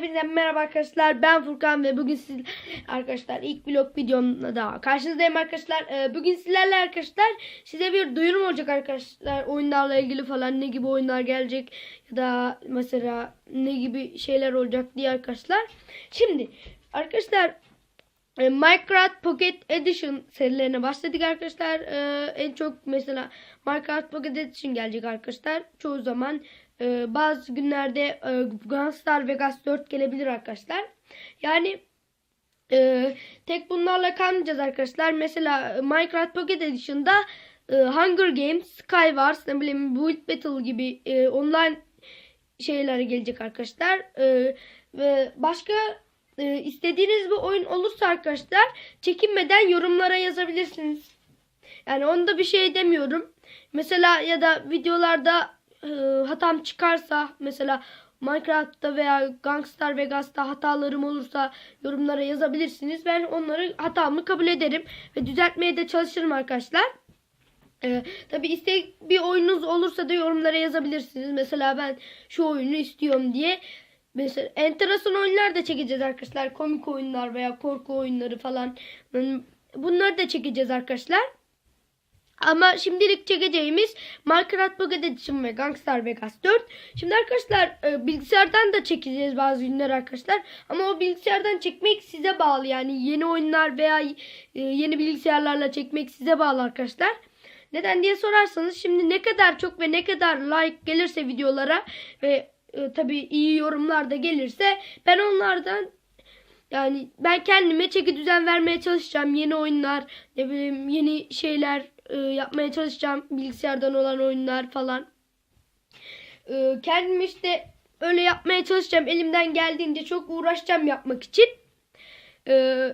Hepinize merhaba arkadaşlar. Ben Furkan ve bugün siz arkadaşlar ilk vlog videomda da karşınızdayım arkadaşlar. Ee, Bugün sizlerle arkadaşlar size bir duyurum olacak arkadaşlar. Oyunlarla ilgili falan ne gibi oyunlar gelecek ya da mesela ne gibi şeyler olacak diye arkadaşlar. Şimdi arkadaşlar Minecraft Pocket Edition serilerine başladık arkadaşlar. E, en çok mesela Minecraft Pocket Edition gelecek arkadaşlar. Çoğu zaman e, bazı günlerde e, Gunstar Vegas 4 gelebilir arkadaşlar. Yani e, tek bunlarla kalmayacağız arkadaşlar. Mesela e, Minecraft Pocket Edition'da e, Hunger Games, Skywars, ne bileyim Build Battle gibi e, online şeyler gelecek arkadaşlar. E, ve başka e, istediğiniz bir oyun olursa arkadaşlar çekinmeden yorumlara yazabilirsiniz. Yani onda bir şey demiyorum. Mesela ya da videolarda e, hatam çıkarsa mesela Minecraft'ta veya Gangstar Vegas'ta hatalarım olursa yorumlara yazabilirsiniz. Ben onları hatamı kabul ederim ve düzeltmeye de çalışırım arkadaşlar. Ee, tabi istek bir oyununuz olursa da yorumlara yazabilirsiniz. Mesela ben şu oyunu istiyorum diye. Mesela enteresan oyunlar da çekeceğiz arkadaşlar. Komik oyunlar veya korku oyunları falan. Bunları da çekeceğiz arkadaşlar. Ama şimdilik çekeceğimiz Minecraft Pocket Edition ve Gangstar Vegas 4. Şimdi arkadaşlar e, bilgisayardan da çekeceğiz bazı günler arkadaşlar. Ama o bilgisayardan çekmek size bağlı. Yani yeni oyunlar veya e, yeni bilgisayarlarla çekmek size bağlı arkadaşlar. Neden diye sorarsanız şimdi ne kadar çok ve ne kadar like gelirse videolara ve e, tabii iyi yorumlar da gelirse ben onlardan yani ben kendime çeki düzen vermeye çalışacağım. Yeni oyunlar, ne bileyim yeni şeyler e, yapmaya çalışacağım. Bilgisayardan olan oyunlar falan. E, kendim işte öyle yapmaya çalışacağım. Elimden geldiğince çok uğraşacağım yapmak için. E,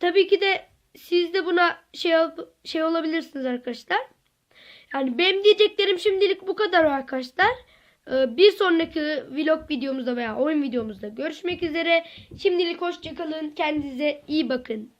tabii ki de siz de buna şey şey olabilirsiniz arkadaşlar. Yani benim diyeceklerim şimdilik bu kadar arkadaşlar. Ee, Bir sonraki vlog videomuzda veya oyun videomuzda görüşmek üzere. Şimdilik hoşçakalın. Kendinize iyi bakın.